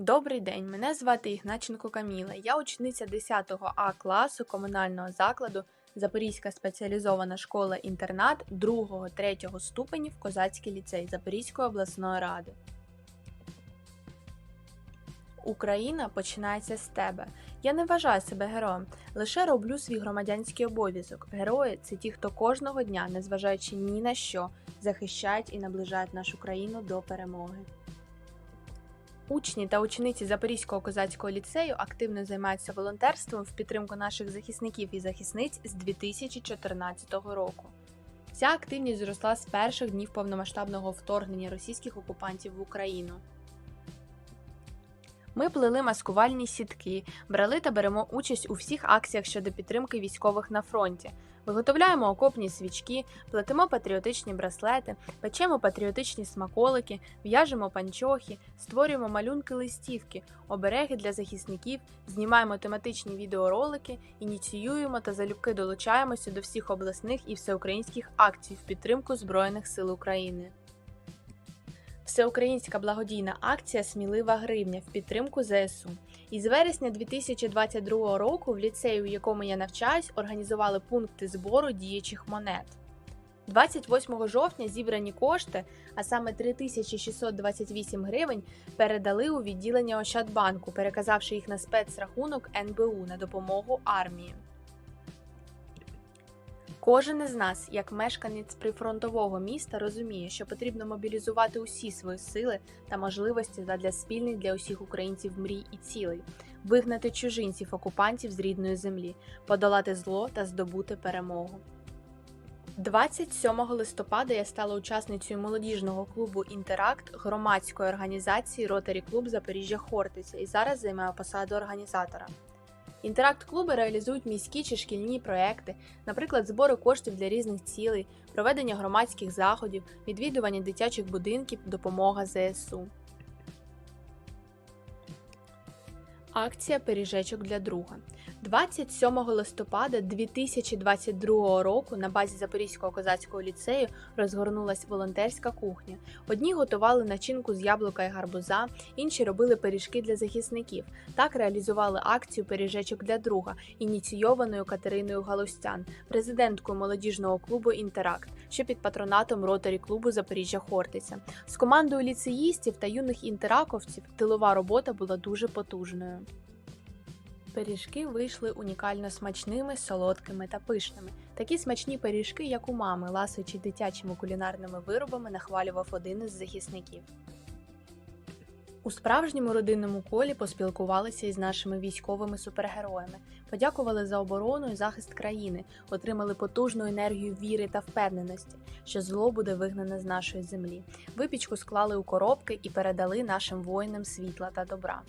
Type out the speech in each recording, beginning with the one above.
Добрий день, мене звати Ігначенко Каміла. Я учениця 10 А класу комунального закладу Запорізька спеціалізована школа-інтернат 2-3 ступенів Козацький ліцей Запорізької обласної ради. Україна починається з тебе. Я не вважаю себе героєм, лише роблю свій громадянський обов'язок. Герої це ті, хто кожного дня, незважаючи ні на що, захищають і наближають нашу країну до перемоги. Учні та учениці Запорізького козацького ліцею активно займаються волонтерством в підтримку наших захисників і захисниць з 2014 року. Ця активність зросла з перших днів повномасштабного вторгнення російських окупантів в Україну. Ми плели маскувальні сітки, брали та беремо участь у всіх акціях щодо підтримки військових на фронті. Виготовляємо окопні свічки, плетемо патріотичні браслети, печемо патріотичні смаколики, в'яжемо панчохи, створюємо малюнки листівки, обереги для захисників, знімаємо тематичні відеоролики, ініціюємо та залюбки долучаємося до всіх обласних і всеукраїнських акцій в підтримку Збройних сил України. Всеукраїнська благодійна акція Смілива гривня в підтримку ЗСУ. Із вересня 2022 року в ліцеї, у якому я навчаюсь, організували пункти збору діючих монет. 28 жовтня зібрані кошти, а саме 3628 гривень, передали у відділення Ощадбанку, переказавши їх на спецрахунок НБУ на допомогу армії. Кожен із нас, як мешканець прифронтового міста, розуміє, що потрібно мобілізувати усі свої сили та можливості задля спільних для усіх українців мрій і цілей, вигнати чужинців окупантів з рідної землі, подолати зло та здобути перемогу. 27 листопада я стала учасницею молодіжного клубу Інтеракт громадської організації Ротарі Клуб Запоріжжя Хортиця і зараз займаю посаду організатора. Інтеракт-клуби реалізують міські чи шкільні проекти, наприклад, збори коштів для різних цілей, проведення громадських заходів, відвідування дитячих будинків, допомога ЗСУ. Акція Пиріжечок для друга. 27 листопада 2022 року на базі Запорізького козацького ліцею розгорнулась волонтерська кухня. Одні готували начинку з яблука і гарбуза, інші робили пиріжки для захисників. Так реалізували акцію Пиріжечок для друга, ініційованою Катериною Галустян, президенткою молодіжного клубу Інтеракт, що під патронатом ротарі клубу Запоріжжя Хортиця. З командою ліцеїстів та юних інтераковців тилова робота була дуже потужною. Пиріжки вийшли унікально смачними, солодкими та пишними. Такі смачні пиріжки, як у мами, ласуючи дитячими кулінарними виробами, нахвалював один із захисників. У справжньому родинному колі поспілкувалися із нашими військовими супергероями, подякували за оборону і захист країни, отримали потужну енергію віри та впевненості, що зло буде вигнане з нашої землі. Випічку склали у коробки і передали нашим воїнам світла та добра.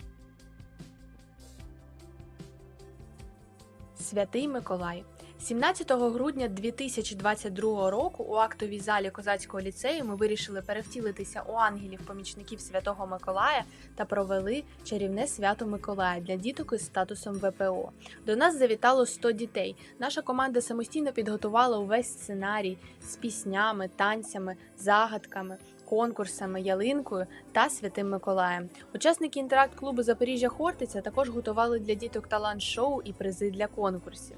Святий Миколай. 17 грудня 2022 року у актовій залі козацького ліцею ми вирішили перевтілитися у ангелів-помічників Святого Миколая та провели чарівне свято Миколая для діток із статусом ВПО. До нас завітало 100 дітей. Наша команда самостійно підготувала увесь сценарій з піснями, танцями, загадками. Конкурсами, ялинкою та святим Миколаєм. Учасники інтеракт-клубу Запоріжжя Хортиця також готували для діток талант-шоу і призи для конкурсів.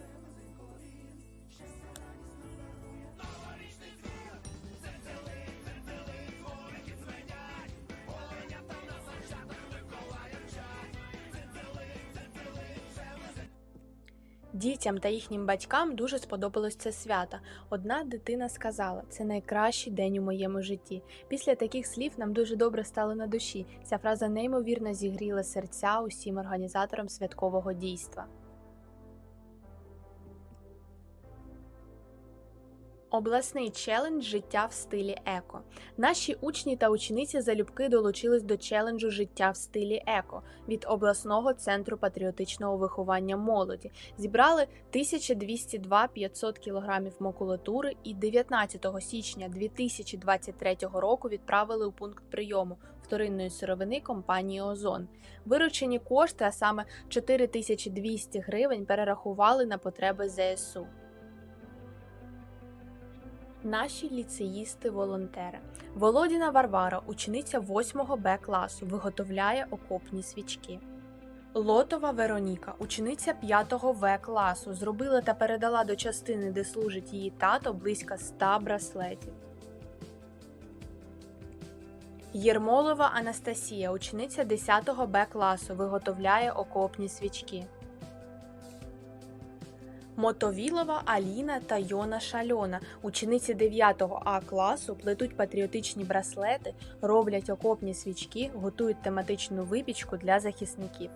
Дітям та їхнім батькам дуже сподобалось це свято. Одна дитина сказала: це найкращий день у моєму житті. Після таких слів нам дуже добре стало на душі. Ця фраза неймовірно зігріла серця усім організаторам святкового дійства. Обласний челендж життя в стилі еко. Наші учні та учениці залюбки долучились до челенджу життя в стилі еко від обласного центру патріотичного виховання молоді. Зібрали 1202 500 кілограмів макулатури і 19 січня 2023 року відправили у пункт прийому вторинної сировини компанії Озон. Виручені кошти, а саме 4200 гривень, перерахували на потреби ЗСУ. Наші ліцеїсти-волонтери. Володіна Варвара, учениця 8 Б класу, виготовляє окопні свічки. Лотова Вероніка, учениця 5 В класу, зробила та передала до частини, де служить її тато, близько 100 браслетів. Єрмолова Анастасія, учениця 10 Б класу, виготовляє окопні свічки. Мотовілова Аліна та Йона Шальона, учениці 9 А класу, плетуть патріотичні браслети, роблять окопні свічки, готують тематичну випічку для захисників.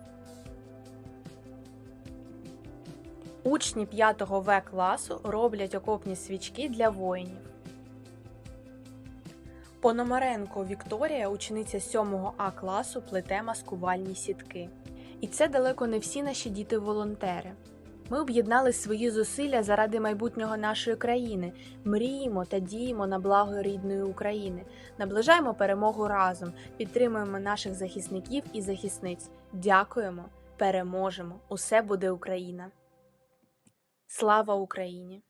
Учні 5 В класу роблять окопні свічки для воїнів. Пономаренко Вікторія, учениця 7 А класу, плете маскувальні сітки. І це далеко не всі наші діти-волонтери. Ми об'єднали свої зусилля заради майбутнього нашої країни, мріємо та діємо на благо рідної України, наближаємо перемогу разом, підтримуємо наших захисників і захисниць. Дякуємо, переможемо! Усе буде Україна! Слава Україні!